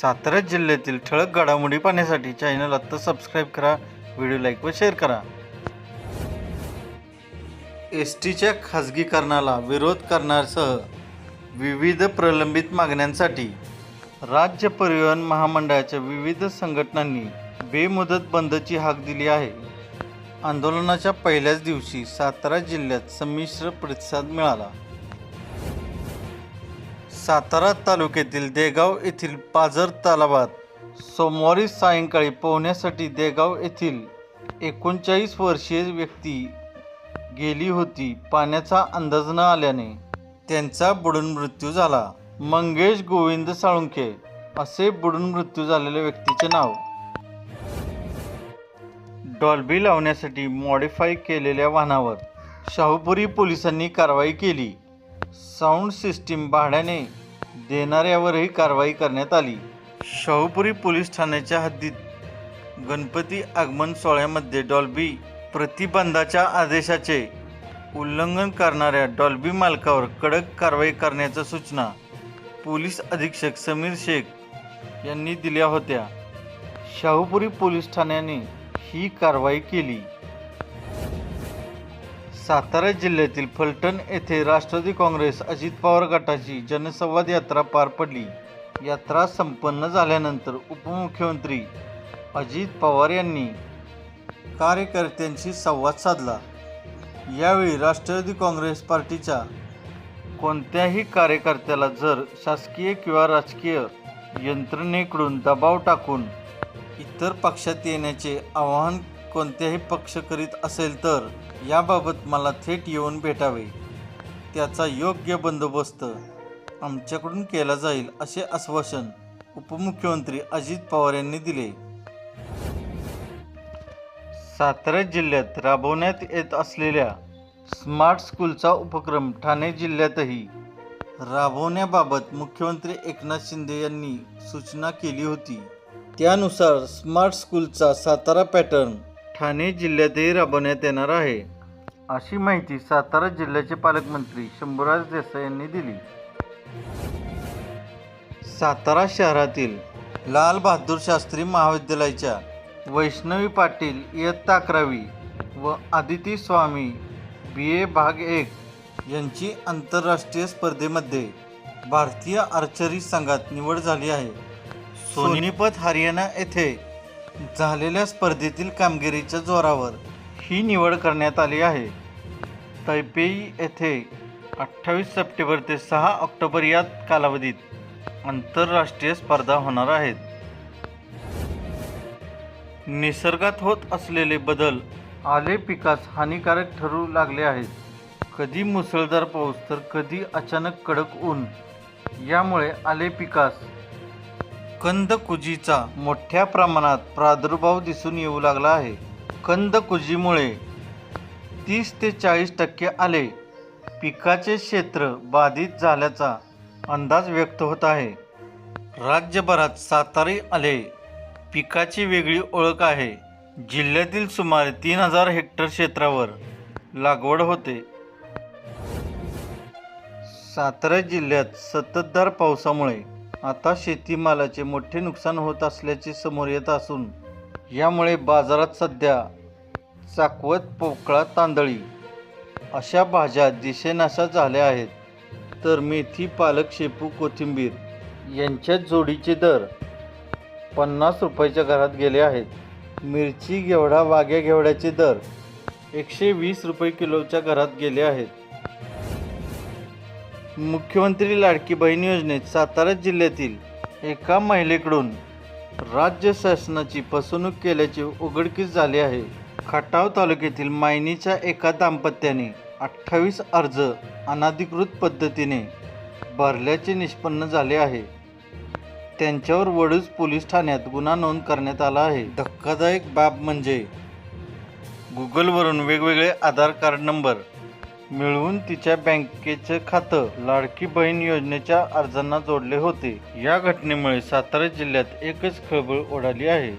सातारा जिल्ह्यातील ठळक घडामोडी पाहण्यासाठी चॅनल आत्ता सबस्क्राईब करा व्हिडिओ लाईक व शेअर करा. एस टीच्या खाजगीकरणाला विरोध करणारसह विविध प्रलंबित मागण्यांसाठी राज्य परिवहन महामंडळाच्या विविध संघटनांनी बेमुदत बंदची हाक दिली आहे. आंदोलनाच्या पहिल्याच दिवशी सातारा जिल्ह्यात संमिश्र प्रतिसाद मिळाला. सातारा तालुक्यातील देगाव येथील पाझर तलावात सोमवारी सायंकाळी पोहण्यासाठी देगाव येथील एकोणचाळीस वर्षीय व्यक्ती गेली होती. पाण्याचा अंदाज न आल्याने त्यांचा बुडून मृत्यू झाला. मंगेश गोविंद साळुंखे असे बुडून मृत्यू झालेल्या व्यक्तीचे नाव. डॉल्बी लावण्यासाठी मॉडिफाय केलेल्या वाहनावर शाहूपुरी पोलिसांनी कारवाई केली. साऊंड सिस्टीम भाड्याने देणाऱ्यावरही कारवाई करण्यात आली. शाहूपुरी पोलीस ठाण्याच्या हद्दीत गणपती आगमन सोहळ्यामध्ये डॉल्बी प्रतिबंधाच्या आदेशाचे उल्लंघन करणाऱ्या डॉल्बी मालकावर कडक कारवाई करण्याच्या सूचना पोलीस अधीक्षक समीर शेख यांनी दिल्या होत्या. शाहूपुरी पोलीस ठाण्याने ही कारवाई केली. सातारा जिल्ह्यातील फलटण येथे राष्ट्रवादी काँग्रेस अजित पवार गटाची जनसंवाद यात्रा पार पडली. यात्रा संपन्न झाल्यानंतर उपमुख्यमंत्री अजित पवार यांनी कार्यकर्त्यांशी संवाद साधला. यावेळी राष्ट्रवादी काँग्रेस पार्टीच्या कोणत्याही कार्यकर्त्याला जर शासकीय किंवा राजकीय यंत्रणेकडून दबाव टाकून इतर पक्षात येण्याचे आवाहन कोणत्याही पक्ष करीत असेल तर याबाबत मला थेट येऊन भेटावे. त्याचा योग्य बंदोबस्त आमच्याकडून केला जाईल असे आश्वासन उपमुख्यमंत्री अजित पवार यांनी दिले. सातारा जिल्ह्यात राबवण्यात येत असलेल्या स्मार्ट स्कूलचा उपक्रम ठाणे जिल्ह्यातही राबवण्याबाबत मुख्यमंत्री एकनाथ शिंदे यांनी सूचना केली होती. त्यानुसार स्मार्ट स्कूलचा सातारा पॅटर्न ठाणे जिल्ह्यातही राबवण्यात येणार आहे. अशी माहिती सातारा जिल्ह्याचे पालकमंत्री शंभूराज देसाई यांनी दिली. सातारा शहरातील लाल बहादूर शास्त्री महाविद्यालयाच्या वैष्णवी पाटील इयत्ता अकरावी व आदिती स्वामी बी ए भाग एक यांची आंतरराष्ट्रीय स्पर्धेमध्ये भारतीय आर्चरी संघात निवड झाली आहे. सोनीपत हरियाणा येथे झालेल्या स्पर्धेतील कामगिरीच्या जोरावर ही निवड करण्यात आली आहे. तैपेई येथे अठ्ठावीस सप्टेंबर ते सहा ऑक्टोबर या कालावधीत आंतरराष्ट्रीय स्पर्धा होणार आहेत. निसर्गात होत असलेले बदल आले पिकास हानिकारक ठरू लागले आहेत. कधी मुसळधार पाऊस तर कधी अचानक कडक ऊन. यामुळे आले पिकास कंदकुजीचा मोठ्या प्रमाणात प्रादुर्भाव दिसून येऊ लागला आहे. कंदकुजीमुळे तीस ते चाळीस टक्के आले. पिकाचे क्षेत्र बाधित झाल्याचा अंदाज व्यक्त होत आहे. राज्यभरात सातारी आले. पिकाची वेगळी ओळख आहे. जिल्ह्यातील सुमारे तीन हजार हेक्टर क्षेत्रावर लागवड होते. सातारा जिल्ह्यात सततधार पावसामुळे आता शेतीमालाचे मोठे नुकसान होत असल्याचे समोर येत असून यामुळे बाजारात सध्या चाकवत पोकळा तांदळी अशा भाज्या दिशेनाशा झाल्या आहेत. तर मेथी पालक शेपू कोथिंबीर यांच्या जोडीचे दर पन्नास रुपयाच्या घरात गेले आहेत. मिरची घेवडा वाघ्या घेवड्याचे दर एकशे वीस रुपये किलोच्या घरात गेले आहेत. मुख्यमंत्री लाडकी बहीण योजनेत सातारा जिल्ह्यातील एका महिलेकडून राज्य शासनाची फसवणूक केल्याचे उघडकीस झाले आहे. खटाव तालुक्यातील मायनीच्या एका दाम्पत्याने अठ्ठावीस अर्ज अनाधिकृत पद्धतीने भरल्याचे निष्पन्न झाले आहे. त्यांच्यावर वडूज पोलीस ठाण्यात गुन्हा नोंद करण्यात आला आहे. धक्कादायक बाब म्हणजे गुगलवरून वेगवेगळे आधार कार्ड नंबर मिळवून तिच्या बँकेचं खातं लाडकी बहीण योजनेच्या अर्जांना जोडले होते. या घटनेमुळे सातारा जिल्ह्यात एकच खळबळ उडाली आहे.